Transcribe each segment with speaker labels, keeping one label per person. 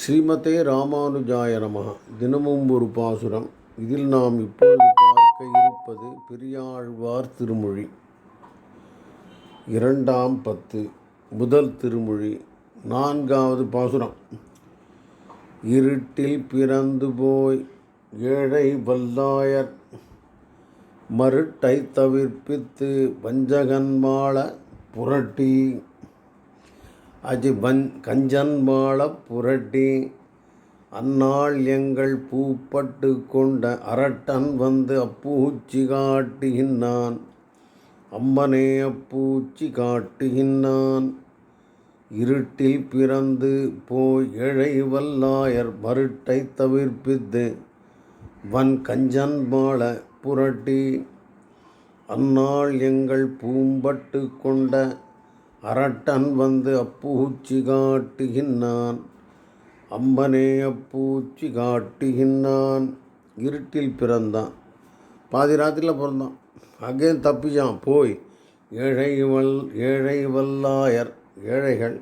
Speaker 1: ஸ்ரீமதே ராமானுஜாய நமக தினமும் ஒரு பாசுரம். இதில் நாம் இப்பொழுது பார்க்க இருப்பது பெரியாழ்வார் திருமொழி. இரண்டாம் பத்து முதல் திருமொழி நான்காவது பாசுரம். இருட்டில் பிறந்து போய் ஏழை வல்லாயர் மருட்டை தவிர்ப்பித்து வஞ்சகன் வாழ புரட்டி அஜி வன் கஞ்சன் புரட்டி அந்நாள் எங்கள் பூப்பட்டு கொண்ட அரட்டன் வந்து அப்பூச்சி காட்டுகின்றான். அம்மனே அப்பூச்சி காட்டுகின்றான். இருட்டில் பிறந்து போய் இழை வல்லாயர் மருட்டை தவிர்ப்பித்து வன் கஞ்சன்மாள புரட்டி அந்நாள் எங்கள் பூம்பட்டு கொண்ட அரட்டன் வந்து அப்பூச்சி காட்டுகின்றான். அம்மனே அப்பூச்சி காட்டுகின்றான். இருட்டில் பிறந்தான். பாதி ராத்திரியில் பிறந்தான். அங்கேயும் தப்பிச்சான். போய் ஏழை வல் ஏழை வல்லாயர் ஏழைகள்.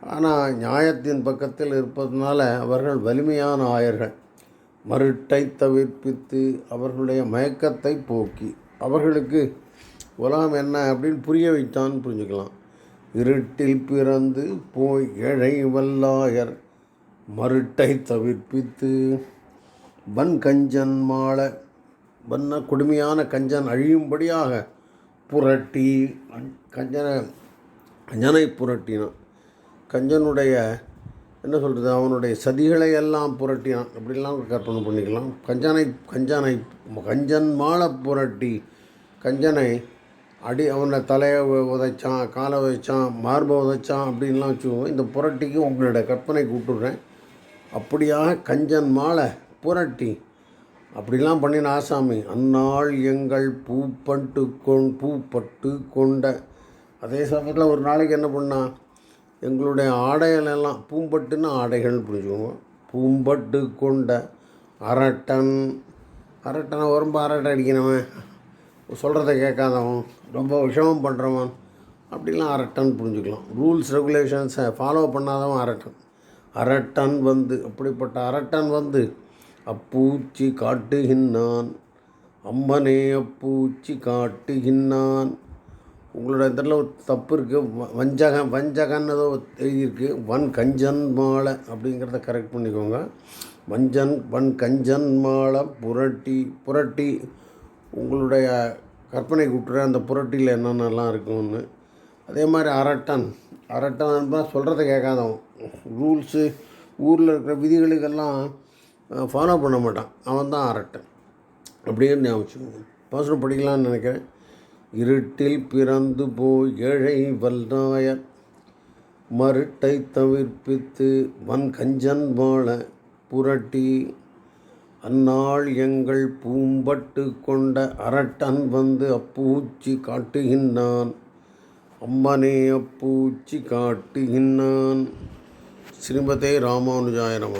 Speaker 1: ஆனால் நியாயத்தின் பக்கத்தில் இருப்பதனால அவர்கள் வலிமையான ஆயர்கள். மருட்டை தவிர்ப்பித்து அவர்களுடைய மயக்கத்தை போக்கி அவர்களுக்கு உலகம் என்ன? அப்படின்னு புரிய வைத்தான் புரிஞ்சுக்கலாம். இருட்டில் பிறந்து போய் ஏழை வல்லாயர் மருட்டை தவிர்ப்பித்து வன் கஞ்சன் மாள வண்ண கொடுமையான கஞ்சன் அழியும்படியாக புரட்டி கஞ்சனை கஞ்சனை புரட்டினான். கஞ்சனுடைய என்ன சொல்கிறது அவனுடைய சதிகளை எல்லாம் புரட்டினான். அப்படிலாம் கற்பனை பண்ணிக்கலாம். கஞ்சனை கஞ்சனை கஞ்சன் மாலை புரட்டி கஞ்சனை அடி அவனை தலையை உதைச்சான் காலை உதைச்சான் மார்பை உதைச்சான் அப்படின்லாம் வச்சுக்கோங்க. இந்த புரட்டிக்கு உங்களோட கற்பனைக்கு விட்டுடுறேன் அப்படியாக கஞ்சன் மாலை புரட்டி அப்படிலாம் பண்ணின ஆசாமி அந்நாள் எங்கள் பூப்பட்டு கொண் பூப்பட்டு கொண்ட அதே சமயத்தில் ஒரு நாளைக்கு என்ன பண்ணான் எங்களுடைய ஆடைகள் எல்லாம் பூம்பட்டுன்னு ஆடைகள்னு புரிஞ்சுக்கோங்க. பூம்பட்டு கொண்ட அரட்டன் அரட்டனை ரொம்ப அரட்டை அடிக்கிறவன் சொல்கிறத கேட்காதவன் ரொம்ப விஷமம் பண்ணுறவன் அப்படிலாம் அரட்டன் புரிஞ்சுக்கலாம். ரூல்ஸ் ரெகுலேஷன்ஸை ஃபாலோ பண்ணாதவன் அரட்டன் அரட்டன் வந்து அப்படிப்பட்ட அரட்டன் வந்து அப்பூச்சி காட்டுகின்றான். அம்மனே அப்பூச்சி காட்டுகின்றான். உங்களோட இதில் ஒரு தப்பு இருக்குது வஞ்சகன் வஞ்சகன் ஏதோ எழுதியிருக்கு. வன் கஞ்சன் மாலை அப்படிங்கிறத கரெக்ட் பண்ணிக்கோங்க. வஞ்சன் வன் கஞ்சன் மாலை புரட்டி புரட்டி உங்களுடைய கற்பனை விட்டுற அந்த புரட்டியில் என்னென்னலாம் இருக்கும்னு. அதே மாதிரி அரட்டன். அரட்டன் சொல்கிறத கேட்காதவன் ரூல்ஸு ஊரில் இருக்கிற விதிகளுக்கெல்லாம் ஃபாலோ பண்ண மாட்டான். அவன் தான் அரட்டன். அப்படின்னு ஞாபகம் வச்சுக்கோங்க. பாசுரம் படிக்கலாம்னு நினைக்கிறேன். இருட்டில் பிறந்து போய் ஏழை வல்லாயர் மருட்டை தவிர்ப்பித்து வன் கஞ்சன் வாழ புரட்டி அந்நாள் எங்கள் பூம்பட்டு கொண்ட அரட்டன் வந்து அப்பூச்சி காட்டுகின்றான். அம்மனே அப்பூச்சி காட்டுகின்றான். ஸ்ரீமதே ராமானுஜாயனம்